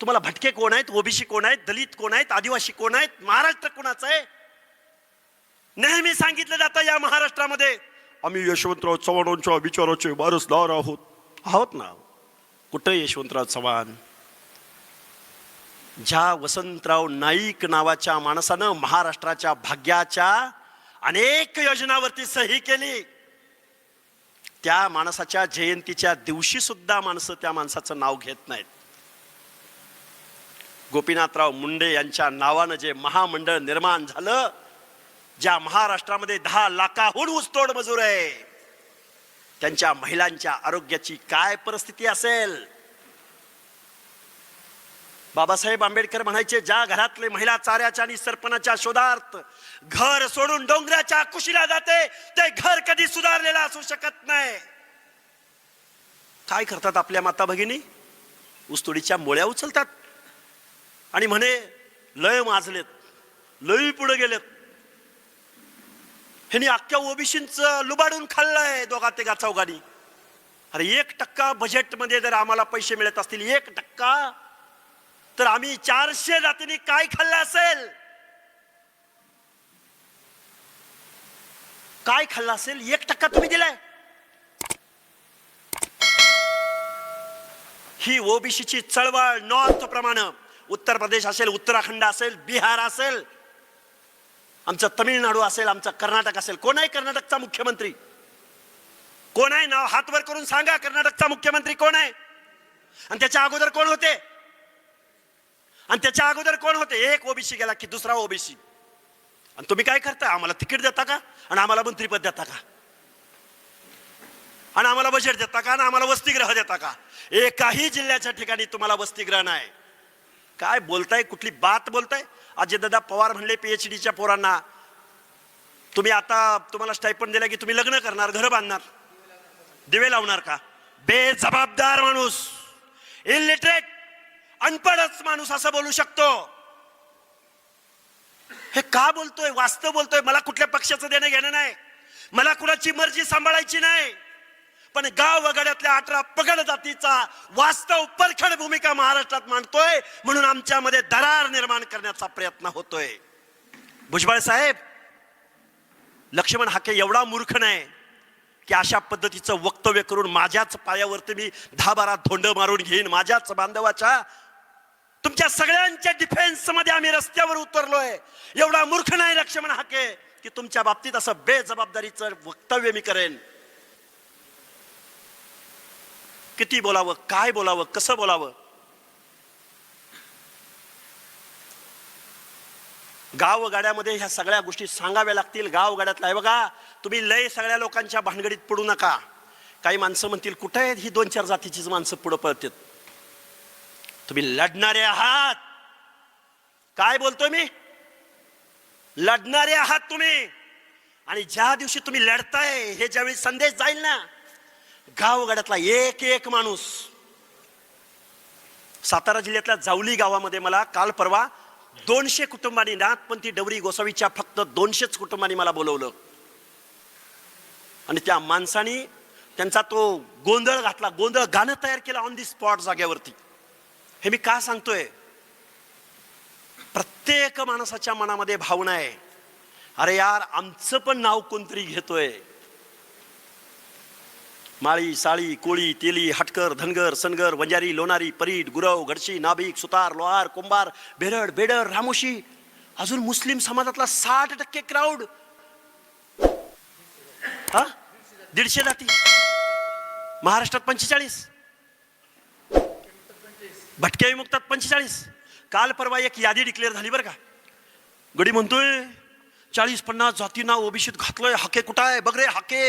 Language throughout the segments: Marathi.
तुम्हाला भटके कोण आहेत? ओबीसी कोण आहेत? दलित कोण आहेत? आदिवासी कोण आहेत? महाराष्ट्र कोणाचं आहे? नेहमी सांगितलं जातं या महाराष्ट्रामध्ये आम्ही यशवंतराव चव्हाणांच्या विचाराचे वारसदार आहोत. आहोत ना? कुठं यशवंतराव चव्हाण? ज्या वसंतराव नाईक नावाच्या माणसानं महाराष्ट्राच्या भाग्याच्या अनेक योजनावरती सही केली. त्या माणसाच्या जयंतीच्या दिवशी सुद्धा माणसं त्या माणसाचं नाव घेत नाहीत. गोपीनाथराव मुंडे यांच्या नावानं जे महामंडळ निर्माण झालं ज्या महाराष्ट्रामध्ये दहा लाखाहून ऊसतोड मजूर आहे त्यांच्या महिलांच्या आरोग्याची काय परिस्थिती असेल? बाबासाहेब आंबेडकर म्हणायचे ज्या घरातले महिला चाऱ्याच्या आणि सरपणाच्या शोधार्थ घर सोडून डोंगराच्या कुशीला जाते ते घर कधी सुधारलेलं असू शकत नाही. काय करतात आपल्या माता भगिनी ऊसतोडीच्या मोळ्या उचलतात. आणि म्हणे लय माजलेत लय पुढे गेलेत. ह्यांनी अख्ख्या ओबीसींच लुबाडून खाल्लंय दोघा ते चौघांनी अरे एक टक्का बजेटमध्ये जर आम्हाला पैसे मिळत असतील एक टक्का तर आम्ही चारशे जातींनी काय खाल्लं असेल? काय खाल्लं असेल? एक टक्का तुम्ही दिलाय. ही ओबीसीची चळवळ नॉर्थ प्रमाणे. उत्तर प्रदेश असेल उत्तराखंड असेल बिहार असेल आमचं तमिळनाडू असेल आमचं कर्नाटक असेल. कोण आहे कर्नाटकचा मुख्यमंत्री? कोण आहे नाव हातवर करून सांगा कर्नाटकचा मुख्यमंत्री कोण आहे? आणि त्याच्या अगोदर कोण होते? आणि त्याच्या अगोदर कोण होते? एक ओबीसी गेला की दुसरा ओबीसी. आणि तुम्ही काय करता? आम्हाला तिकीट देता का? आणि आम्हाला मंत्रीपद देता का? आणि आम्हाला बजेट देता का? आणि आम्हाला वसतिगृह देता का? एकाही जिल्ह्याच्या ठिकाणी तुम्हाला वसतिगृह नाही. काय बोलताय कुठली बात बोलताय? अजितदादा पवार म्हणले पीएच डीच्या पोरांना तुम्ही आता तुम्हाला स्टायपन दिला की तुम्ही लग्न करणार घर बांधणार? दिवे लावणार का? बेजबाबदार माणूस इलिटरेट अनपढच माणूस असं बोलू शकतो. हे का बोलतोय? वास्तव बोलतोय? मला कुठल्या पक्षाचं देणं घेणं नाही. मला कुणाची मर्जी सांभाळायची नाही. पण गाव वगड्यातल्या अठरा पगड जातीचा वास्तव परखड भूमिका महाराष्ट्रात मांडतोय म्हणून आमच्यामध्ये दरार निर्माण करण्याचा प्रयत्न होतोय. भुजबळ साहेब लक्ष्मण हाके एवढा मूर्ख नाही की अशा पद्धतीचं वक्तव्य करून माझ्याच पायावरती मी दहा बारा धोंड मारून घेईन. माझ्याच बांधवाच्या तुमच्या सगळ्यांच्या डिफेन्समध्ये आम्ही रस्त्यावर उतरलोय. एवढा मूर्ख नाही लक्ष्मण हाके की तुमच्या बाबतीत असं बेजबाबदारीचं वक्तव्य मी करेन. किती बोलावं काय बोलावं कसं बोलावं? गाव गाड्यामध्ये ह्या सगळ्या गोष्टी सांगाव्या लागतील. गाव गाड्यातला आहे बघा तुम्ही लय सगळ्या लोकांच्या भानगडीत पडू नका. काही माणसं म्हणतील कुठे आहेत ही दोन चार जातीचीच माणसं पुढं पळतात? तुम्ही लढणारे आहात. काय बोलतोय मी? लढणारे आहात तुम्ही. आणि ज्या दिवशी तुम्ही लढताय हे ज्यावेळी संदेश जाईल ना गावगाड्यातला एक एक माणूस. सातारा जिल्ह्यातल्या जावली गावामध्ये मला काल परवा दोनशे कुटुंबांनी नाथपंथी डवरी गोसावीच्या फक्त दोनशेच कुटुंबांनी मला बोलवलं. आणि त्या माणसानी त्यांचा तो गोंधळ घातला गोंधळ गाणं तयार केलं ऑन दी स्पॉट जाग्यावरती हे मी का सांगतोय? प्रत्येक माणसाच्या मनामध्ये भावना आहे. अरे यार आमचं पण नाव कोणतरी घेतोय. माळी साळी कोळी तेली हटकर धनगर सनगर वंजारी लोणारी परीट गुरव घडशी नाभिक सुतार लोहार कुंभार बेरड बेडर रामोशी अजून मुस्लिम समाजातला साठ टक्के क्राऊड हा दीडशे जाती महाराष्ट्रात पंचेचाळीस भटक्या विमुक्तात पंचेचाळीस काल परवा एक यादी डिक्लेअर झाली बरं का गडी म्हणतोय चाळीस पन्नास जातींना ओबीसीत घातलोय हाके कुठं आहे बघ रे हाके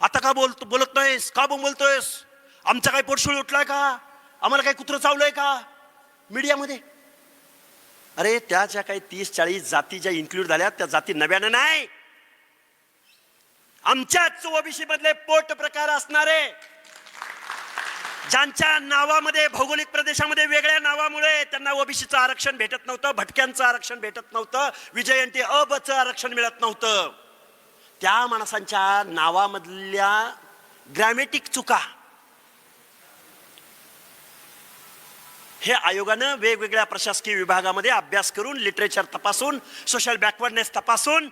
आता का बोलतो बोलत नाहीस? का बोल बोलतोयस आमचा काय पोटशोळी उठलाय का? आम्हाला काय कुत्रं चावलंय का? मीडियामध्ये? अरे त्या ज्या काही तीस चाळीस जाती ज्या इन्क्लूड झाल्या त्या जाती नव्यानं नाही. आमच्याच ओबीसी मधले पोट प्रकार असणारे ज्यांच्या नावामध्ये भौगोलिक प्रदेशामध्ये वेगळ्या नावामुळे त्यांना ओबीसीचं आरक्षण भेटत नव्हतं भटक्यांचं आरक्षण भेटत नव्हतं विजयंती अबचं आरक्षण मिळत नव्हतं. त्या माणसांच्या नावामधल्या ग्रॅमेटिक चुका हे आयोगानं वेगवेगळ्या प्रशासकीय विभागामध्ये अभ्यास करून लिटरेचर तपासून सोशल बॅकवर्डनेस तपासून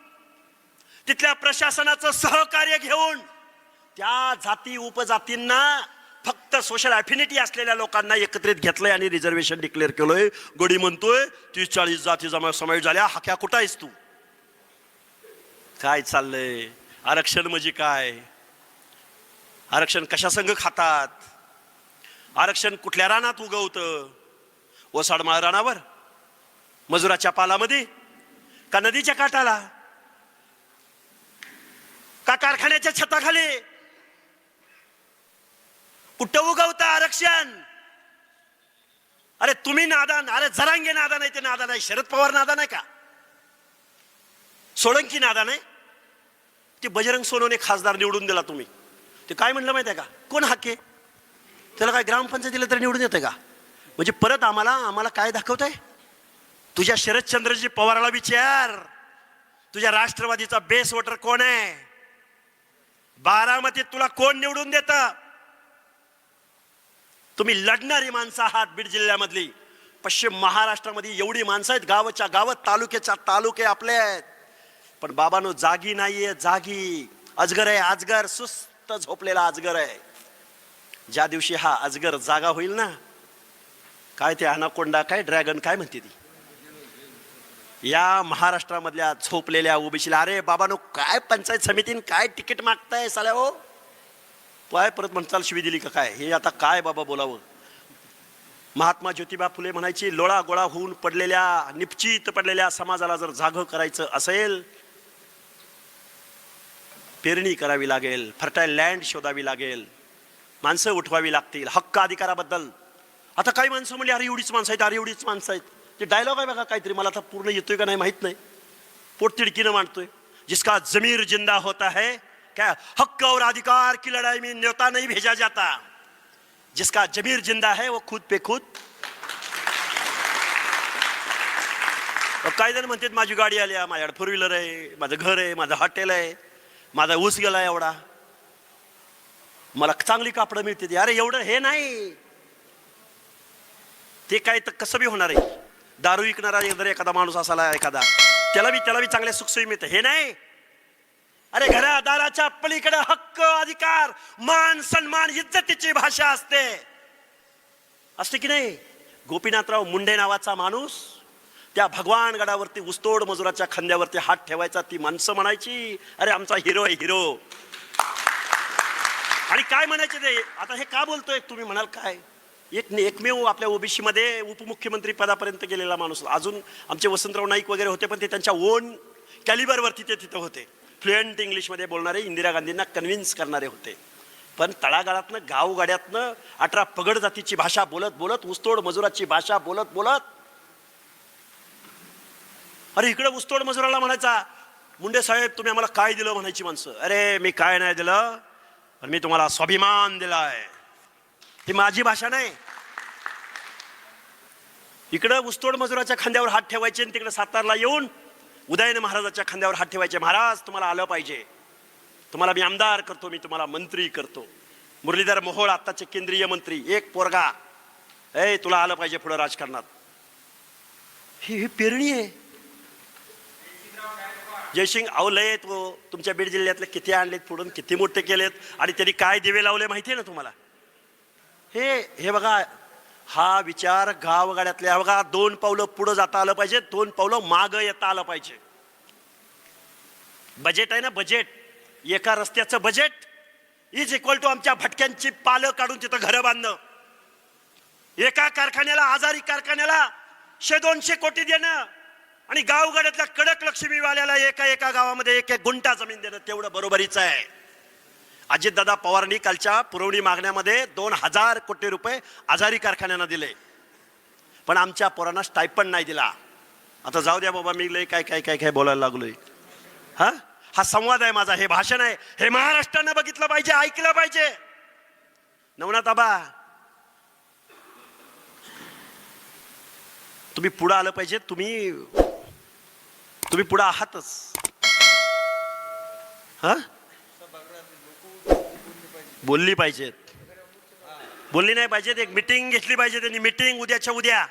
तिथल्या प्रशासनाचं सहकार्य घेऊन त्या जाती उपजातींना फक्त सोशल ॲफिनिटी असलेल्या लोकांना एकत्रित घेतलंय आणि रिझर्वेशन डिक्लेअर केलंय. गोडी म्हणतोय तीस चाळीस जाती जमा समावेश झाल्या. हाक्या कुठं आहेस तू? काय चाललंय? आरक्षण म्हणजे काय? आरक्षण कशा संघ खातात? आरक्षण कुठल्या रानात उगवतं? ओसाडमाळ रानावर? मजुराच्या पालामध्ये? का नदीच्या काठाला? का कारखान्याच्या छताखाली? कुठं उगवतं आरक्षण? अरे तुम्ही नादान अरे जरांगे नादा नाही ते नादा नाही शरद पवार नादा नाही का? सोळंकी नादा नाही ते बजरंग सोनवणे खासदार निवडून दिला तुम्ही. ते काय म्हणलं माहिती आहे का? कोण हाके? त्याला काय ग्रामपंचायतीला तर निवडून येते का? म्हणजे परत आम्हाला आम्हाला काय दाखवत आहे तुझ्या शरदचंद्रजी पवाराला विचार. तुझ्या राष्ट्रवादीचा बेस वोटर कोण आहे? बारामतीत तुला कोण निवडून देत? तुम्ही लढणारी माणसं आहात बीड जिल्ह्यामधली. पश्चिम महाराष्ट्रामध्ये एवढी माणसं आहेत गावाच्या गावात तालुक्याच्या तालुके आपले आहेत. पण बाबानो जागी नाहीये जागी. अजगर आहे अजगर. सुस्त झोपलेला अजगर आहे. ज्या दिवशी हा अजगर जागा होईल ना काय ते अनाकोंडा काय ड्रॅगन काय म्हणते ती? या महाराष्ट्रामधल्या झोपलेल्या ओबीसीला अरे बाबानो काय पंचायत समितीन काय तिकीट मागताय साल्या हो? काय परत म्हणताल शिवी दिली का काय? हे आता काय बाबा बोलावं? महात्मा ज्योतिबा फुले म्हणायची लोळा गोळा होऊन पडलेल्या निपचित पडलेल्या समाजाला जर जाग करायचं असेल पेरणी करावी लागेल फर्टाईल लँड शोधावी लागेल माणसं उठवावी लागतील हक्क अधिकाराबद्दल. आता काही माणसं म्हणजे अरे एवढीच माणसं आहेत अरे एवढीच माणसं आहेत. ते डायलॉग आहे बघा काहीतरी मला आता पूर्ण येतोय का नाही माहीत नाही. पोटतिडकीनं मांडतोय. जिसका जमीर जिंदा होता है क्या हक और अधिकार की लड़ाई में न्योता नहीं भेजा जाता। जिसका जमीर जिंदा है वो खुद पे खुद। काही जण म्हणतात माझी गाडी आली आहे, माझ्याकडे फोर व्हीलर आहे माझं घर आहे माझं हॉटेल आहे. माझा ऊस गेला एवढा. मला चांगली कापडं मिळते अरे एवढं हे नाही. ते काय तर कसं बी होणार आहे. दारू विकणारा जर एखादा माणूस असाला एखादा त्याला बी त्याला बी चांगल्या सुखसोयी मिळतं. हे नाही. अरे घरा दाराच्या पलीकडे हक्क अधिकार मान सन्मान इज्जतीची भाषा असते. असते की नाही? गोपीनाथराव मुंडे नावाचा माणूस त्या भगवान गडावरती उस्तोड मजुराच्या खांद्यावरती हात ठेवायचा ती माणसं म्हणायची अरे आमचा हिरो आहे हिरो आणि काय म्हणायचे ते? आता हे का बोलतोय? तुम्ही म्हणाल काय? एक एकमेव आपल्या ओबीसीमध्ये उपमुख्यमंत्री पदापर्यंत गेलेला माणूस. अजून आमचे वसंतराव नाईक वगैरे होते पण ते त्यांच्या ओन कॅलिबरवरती ते तिथं होते. फ्लुएंट इंग्लिशमध्ये बोलणारे इंदिरा गांधींना कन्व्हिन्स करणारे होते. पण तळागाळातनं गावगाड्यातनं अठरा पगड जातीची भाषा बोलत बोलत उस्तोड मजुराची भाषा बोलत बोलत अरे इकडे ऊसतोड मजुराला म्हणायचा मुंडे साहेब तुम्ही आम्हाला काय दिलं? म्हणायची माणसं. अरे मी काय नाही दिलं पण मी तुम्हाला स्वाभिमान दिलाय. ही माझी भाषा नाही. इकडं ऊसतोड मजुराच्या खांद्यावर हात ठेवायचे आणि तिकडे सातारला येऊन उदयन महाराजाच्या खांद्यावर हात ठेवायचे. महाराज तुम्हाला आलं पाहिजे. तुम्हाला मी आमदार करतो मी तुम्हाला मंत्री करतो. मुरलीधर मोहोळ आत्ताचे केंद्रीय मंत्री एक पोरगा. ए तुला आलं पाहिजे पुढं राजकारणात. ही ही पेरणी आहे. जयसिंग आवलय तो. तुमच्या बीड जिल्ह्यातले किती आणलेत पुढून किती मोठे केलेत आणि त्यांनी काय दिवे लावले माहिती आहे ना तुम्हाला? हे हे बघा हा विचार गावगाड्यातल्या बघा दोन पावलं पुढं जाता आलं पाहिजे दोन पावलं मागं येता आलं पाहिजे. बजेट आहे ना बजेट. एका रस्त्याचं बजेट इज इक्वल टू आमच्या भटक्यांची पालं काढून तिथं घरं बांधणं. एका कारखान्याला आजारी कारखान्याला शे दोनशे कोटी देणं. आणि गावगाड्यातल्या कडक लक्ष्मीवाल्याला एका एका गावामध्ये एक एक गुंठा जमीन देणं तेवढं बरोबरीचं आहे. अजितदादा पवारांनी कालच्या पुरवणी मागण्यामध्ये दोन हजार कोटी रुपये आजारी कारखान्यांना दिले. पण आमच्या पोरांना स्टायपण नाही दिला. आता जाऊ द्या बाबा मी लय काय काय काय काय बोलायला लागलोय. हा? हा संवाद आहे माझा हे भाषण आहे. हे महाराष्ट्रानं बघितलं पाहिजे ऐकलं पाहिजे. नवनाथ आबा तुम्ही पुढं आलं पाहिजे तुम्ही तुम्ही पुढं आहातच. हा? बोलली पाहिजेत. बोलली नाही पाहिजेत. एक मिटिंग घेतली पाहिजे त्यांनी. मिटिंग उद्याच्या उद्या.